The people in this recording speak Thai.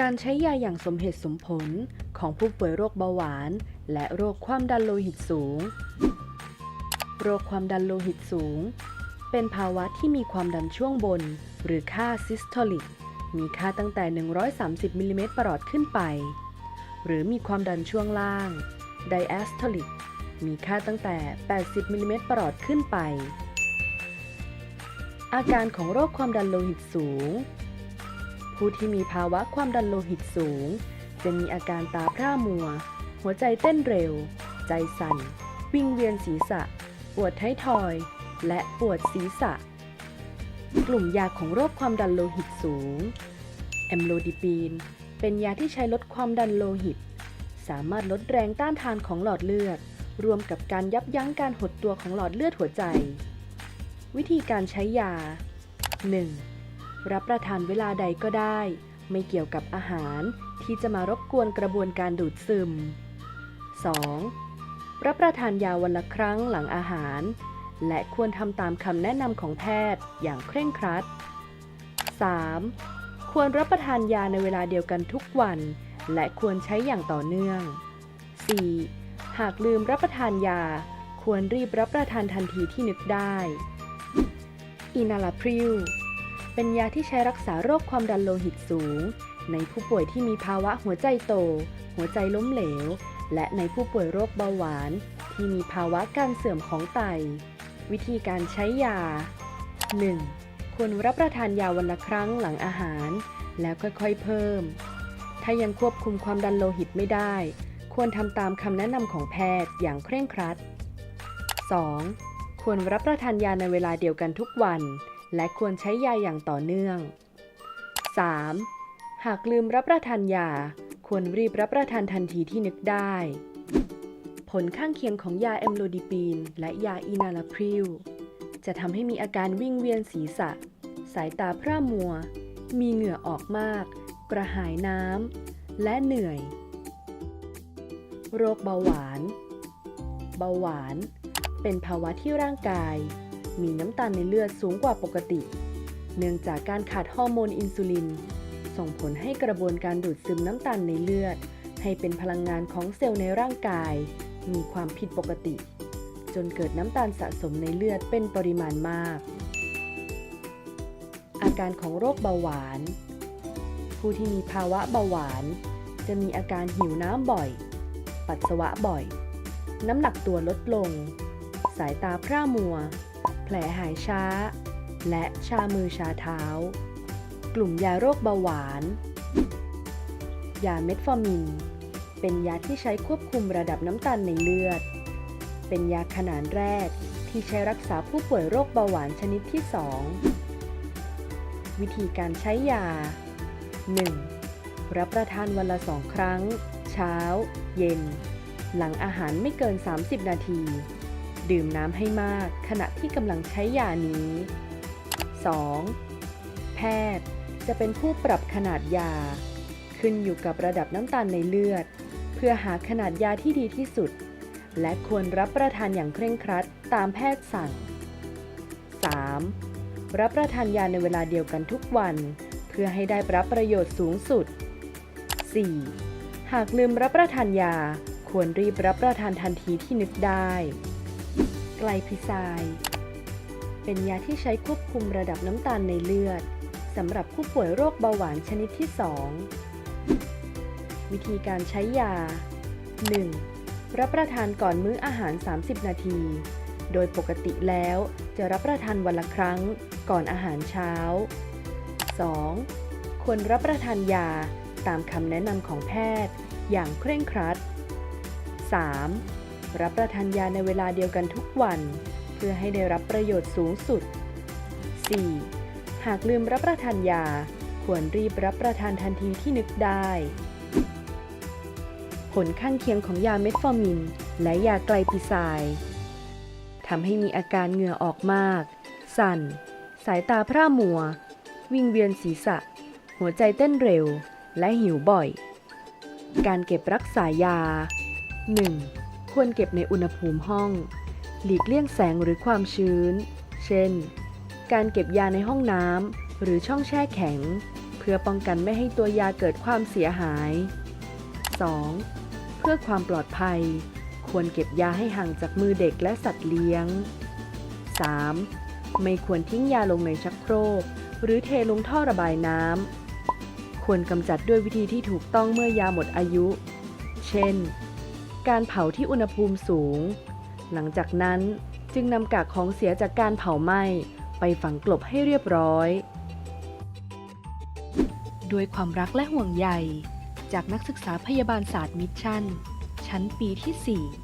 การใช้ยาอย่างสมเหตุสมผลของผู้ป่วยโรคเบาหวาน และโรคความดันโลหิตสูง โรคความดันโลหิตสูง เป็นภาวะที่มีความดันช่วงบน หรือค่าซิสโทลิก มีค่าตั้งแต่ 130มิลลิเมตรประหลอดขึ้นไป หรือมีความดันช่วงล่างไดแอสโทลิก มีค่าตั้งแต่ 80มิลลิเมตรประหลอดขึ้นไป อาการของโรคความดันโลหิตสูง ผู้ที่มีภาวะความดันโลหิตสูง จะมีอาการตาพร่ามัว หัวใจเต้นเร็ว ใจสั่น วิงเวียนศีรษะ ปวดท้ายทอย และปวดศีรษะ กลุ่มยาของโรคความดันโลหิตสูง แอมโลดิปีน เป็นยาที่ใช้ลดความดันโลหิต สามารถลดแรงต้านทานของหลอดเลือด รวมกับการยับยั้งการหดตัวของหลอดเลือดหัวใจ วิธีการใช้ยา 1. รับประทานเวลาใดก็ได้ ไม่เกี่ยวกับอาหารที่จะมารบกวนกระบวนการดูดซึม 2. รับประทานยาวันละครั้งหลังอาหาร และควรทำตามคำแนะนำของแพทย์อย่างเคร่งครัด 3. ควรรับประทานยาในเวลาเดียวกันทุกวัน และควรใช้อย่างต่อเนื่อง 4. หากลืมรับประทานยา ควรรีบรับประทานทันทีที่นึกได้อินาลาพริล เป็นยาที่ใช้รักษาโรคความดันโลหิตสูง ในผู้ป่วยที่มีภาวะหัวใจโต หัวใจล้มเหลว และในผู้ป่วยโรคเบาหวาน ที่มีภาวะการเสื่อมของไต วิธีการใช้ยา 1. ควรรับประทานยาวันละครั้งหลังอาหาร แล้วค่อยๆเพิ่ม ถ้ายังควบคุมความดันโลหิตไม่ได้ ควรทำตามคำแนะนำของแพทย์อย่างเคร่งครัด 2. ควรรับประทานยาในเวลาเดียวกันทุกวัน และควรใช้ยาอย่างต่อเนื่อง 3. หากลืมรับประทานยา ควรรีบรับประทานทันทีที่นึกได้ ผลข้างเคียงของยาแอมโลดิปีน และยาอีนาลาพริลจะทำให้มีอาการวิ่งเวียนศีรษะ สายตาพร่ามัว มีเหงื่อออกมาก กระหายน้ำ และเหนื่อย โรคเบาหวาน เบาหวาน เป็นภาวะที่ร่างกาย มีน้ำตาลในเลือดสูงกว่าปกติ เนื่องจากการขาดฮอร์โมนอินซูลิน ส่งผลให้กระบวนการดูดซึมน้ำตาลในเลือด ให้เป็นพลังงานของเซลล์ในร่างกาย มีความผิดปกติ จนเกิดน้ำตาลสะสมในเลือดเป็นปริมาณมาก อาการของโรคเบาหวาน ผู้ที่มีภาวะเบาหวาน จะมีอาการหิวน้ำบ่อย ปัสสาวะบ่อย น้ำหนักตัวลดลง สายตาพร่ามัว แผลหายช้า และชามือชาเท้า กลุ่มยาโรคเบาหวาน ยาเมทฟอร์มิน เป็นยาที่ใช้ควบคุมระดับน้ำตาลในเลือด เป็นยาขนาดแรกที่ใช้รักษาผู้ป่วยโรคเบาหวานชนิดที่ 2 วิธีการใช้ยา 1. รับประทานวันละสองครั้ง เช้า เย็น หลังอาหารไม่เกิน 30 นาที ดื่มน้ำให้มากขณะที่กำลังใช้ยานี้ 2. แพทย์จะเป็นผู้ปรับขนาดยา ขึ้นอยู่กับระดับน้ำตาลในเลือด เพื่อหาขนาดยาที่ดีที่สุด และควรรับประทานอย่างเคร่งครัดตามแพทย์สั่ง 3. รับประทานยาในเวลาเดียวกันทุกวัน เพื่อให้ได้รับประโยชน์สูงสุด 4. หากลืมรับประทานยา ควรรีบรับประทานทันทีที่นึกได้ ไกลพิไซเป็นยาที่ใช้ควบคุมระดับน้ำตาลในเลือดสำหรับผู้ป่วยโรคเบาหวานชนิดที่ 2 วิธีการใช้ยา 1. รับประทานก่อนมื้ออาหาร 30 นาที โดยปกติแล้วจะรับประทานวันละครั้งก่อนอาหารเช้า 2. ควรรับประทานยาตามคำแนะนำของแพทย์ อย่างเคร่งครัด 3. รับประทานยาในเวลาเดียวกันทุกวัน เพื่อให้ได้รับประโยชน์สูงสุด 4. หากลืมรับประทานยา ควรรีบรับประทานทันทีที่นึกได้ ผลข้างเคียงของยาเมทฟอร์มิน และยาไกลปิไซทำให้มีอาการเหงื่อออกมาก สั่น สายตาพร่ามัว วิ่งเวียนศีรษะ หัวใจเต้นเร็ว และหิวบ่อย การเก็บรักษายา 1. ควรเก็บในอุณหภูมิห้อง หลีกเลี่ยงแสงหรือความชื้น เช่น การเก็บยาในห้องน้ำหรือช่องแช่แข็ง เพื่อป้องกันไม่ให้ตัวยาเกิดความเสียหาย 2. เพื่อความปลอดภัย ควรเก็บยาให้ห่างจากมือเด็กและสัตว์เลี้ยง 3. ไม่ควรทิ้งยาลงในชักโครก หรือเทลงท่อระบายน้ำควรกำจัดด้วยวิธีที่ถูกต้องเมื่อยาหมดอายุ เช่น การเผาที่อุณหภูมิสูง หลังจากนั้นจึงนำกากของเสียจากการเผาไหม้ไปฝังกลบให้เรียบร้อย ด้วยความรักและห่วงใย จากนักศึกษาพยาบาลศาสตร์มิชชั่น ชั้นปีที่ 4